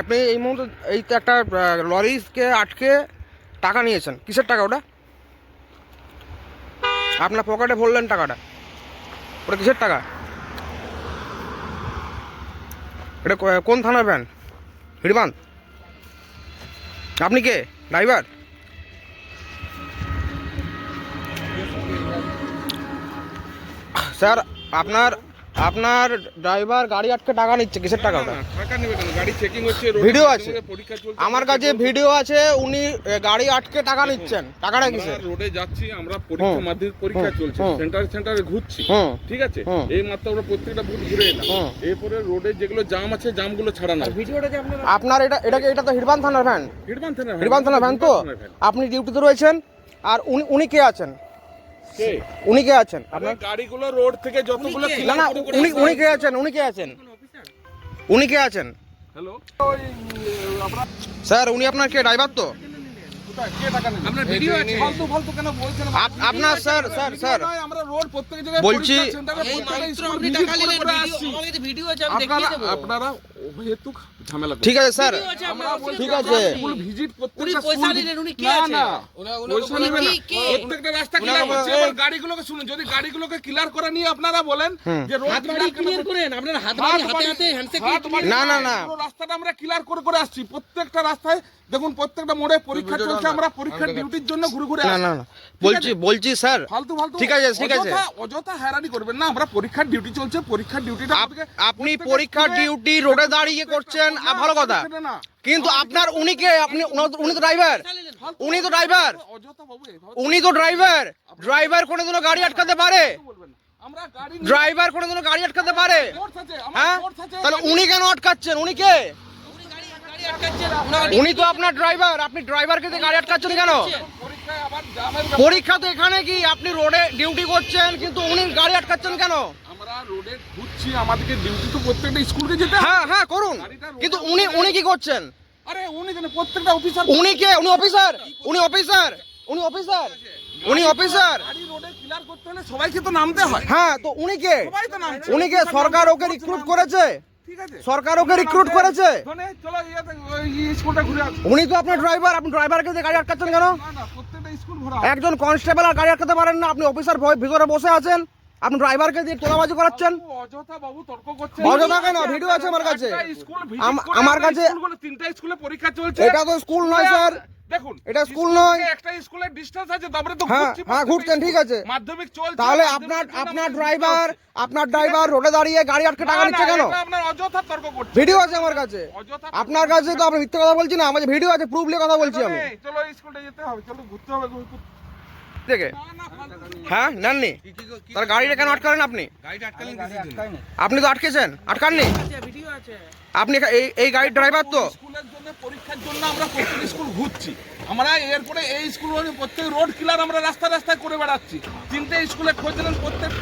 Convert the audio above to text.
আপনি এই মুহূর্তে এই তো একটা লরিকে আটকে টাকা নিয়েছেন। কিসের টাকা ওটা? আপনার পকেটে ভরলেন টাকাটা। ওটা কিসের টাকা? এটা কোন থানার ভ্যান? হিড়বান? আপনি কে? ড্রাইভার? স্যার আপনার আপনার ড্রাইভার গাড়ি আটকে টাকা নিচ্ছে কিসের টাকা ওটা? টাকা নেবে কেন? গাড়ি চেকিং হচ্ছে ভিডিও আছে। পরীক্ষা চলছে আমার কাছে ভিডিও আছে উনি গাড়ি আটকে টাকা নিচ্ছেন। টাকাটা কিসের? রোডে যাচ্ছি আমরা পরীক্ষা মাধ্যমিক পরীক্ষা। চলছে সেন্টার সেন্টারে ঘুরছি ঠিক আছে। এই মাত্র আমরা প্রত্যেকটা বুথ ঘুরে এলাম। এরপরে রোডে যেগুলো জাম আছে জামগুলো ছাড়ানো আপনার এটা এটাকে এটা তো হিড়বান থানার ভ্যান হিড়বান থানা হিড়বান থানার ভ্যান তো? আপনি ডিউটিতে রয়েছেন আর উনি উনি কে আছেন? উনি কে আছেন? আপনার গাড়িগুলো রোড থেকে যতগুলো না না উনি উনি কে আছেন? উনি কে আছেন? উনি কে আছেন? হ্যালো? স্যার উনি আপনার কে? ড্রাইভার তো? কে টাকা নেবে আপনার ভিডিও আছে। ফালতু ফালতু কেন বলছেন? আপ- আপনার স্যার বলছি- আপনারা অহেতুক ঝামেলা ঠিক আছে স্যার। ঠিক আছে। স্কুল ভিজিট প্রত্যেকটা পয়সা নিলেন, উনি কে আছে? না। পয়সা নেবেন না। প্রত্যেকটা রাস্তা ক্লিয়ার হচ্ছে এবার গাড়িগুলোকে শুনুন যদি গাড়িগুলোকে ক্লিয়ার করে নিয়ে আপনারা বলেন যে রোড হাত ক্লিয়ার করেন আপনার হাত বাড়ি হাতে হাতে হ্যান্ডশেক না, না, না। রাস্তাটা আমরা ক্লিয়ার করে করে আসছি। প্রত্যেকটা রাস্তায় দেখুন প্রত্যেকটা মোড়ে পরীক্ষা চলছে আমরা পরীক্ষার ডিউটির জন্য ঘুরে ঘুরে না না না। বলছি বলছি স্যার। ফালতু ফালতু। ঠিক আছে, ঠিক আছে। অযথা- অযথা হয়রানি করবেন না। আমরা পরীক্ষার ডিউটি চলছে পরীক্ষার ডিউটিটা আপ- আপনি পরীক্ষার ডিউটি রোডে দাঁড়িয়ে করছেন ভালো কথা। কিন্তু আপনার উনি কে আপনি উনি- তো ড্রাইভার উনি তো ড্রাইভার উনি তো ড্রাইভার ড্রাইভার কোনোদিনও গাড়ি আটকাতে পারে। ড্রাইভার কোনোদিনও গাড়ি আটকাতে পারে। হ্যাঁ? তাহলে উনি কেন আটকাচ্ছেন? উনি কে? উনি তো আপনার ড্রাইভার আপনি ড্রাইভারকে দিয়ে গাড়ি আটকাচ্ছেন কেন? পরীক্ষা তো এখানে কি আপনি রোডে ডিউটি করছেন কিন্তু উনি গাড়ি আটকাচ্ছেন কেন? রোডে ঘুরছি আমাদেরকে ডিউটি তো প্রত্যেকটা স্কুলকে যেতে হ্যাঁ হ্যাঁ করুন। কিন্তু উনি উনি কি করছেন? আরে উনি কেন প্রত্যেকটা অফিসার উনি কে? উনি অফিসার উনি অফিসার উনি অফিসার উনি অফিসার সবাইকে তো নামতে হয়। হ্যাঁ তো উনি কে? সবাই উনি কে? সরকার ওকে রিক্রুট করেছে? সরকার ওকে রিক্রুট করেছে? উনি তো আপনার ড্রাইভার আপনি ড্রাইভারকে দিয়ে গাড়ি আটকাচ্ছেন কেন? একজন কনস্টেবল আর গাড়ি আটকাতে পারেন না। আপনি অফিসার ভিতরে বসে আছেন। আপনি ড্রাইভারকে দিয়ে তোলাবাজি করাচ্ছেন অযথা বাবু তর্ক করছে অযথা কেন? ভিডিও আছে আমার কাছে। আমার কাছে- তিনটা স্কুলে পরীক্ষা চলছে এটা তো স্কুল নয় স্যার দেখুন এটা স্কুল নয়। একটা স্কুলের ডিসটেন্স আছে তারপরে তো হ্যাঁ, হ্যাঁ, ঘুরছেন, ঠিক আছে। মাধ্যমিক চলছে তাহলে আপনার আপনার ড্রাইভার আপনার ড্রাইভার রোডে দাঁড়িয়ে গাড়ি আটকে টাকা নিচ্ছে কেন আপনার অযথা তর্ক করছে ভিডিও আছে আমার কাছে আপনার কাছে তো আপনি মিথ্যে কথা বলছি না আমার ভিডিও আছে প্রুফ নিয়ে কথা বলছি আমি চলো স্কুলটা যেতে হবে চলো ঘুরতে হবে। থেকে? হ্যাঁ নেননি? তার গাড়িটা কেন আটকালেন আপনি? আপনি তো আটকেছেন। আটকাননি? আপনি এই এই গাড়ির ড্রাইভার তো? পরীক্ষার জন্য আমরা প্রত্যেক স্কুল ঘুরছি। আমরা এরপরে এই স্কুল প্রত্যেক রোড কিলার আমরা রাস্তা রাস্তায় করে বেড়াচ্ছি। তিনটে স্কুলে খোঁজ প্রত্যেক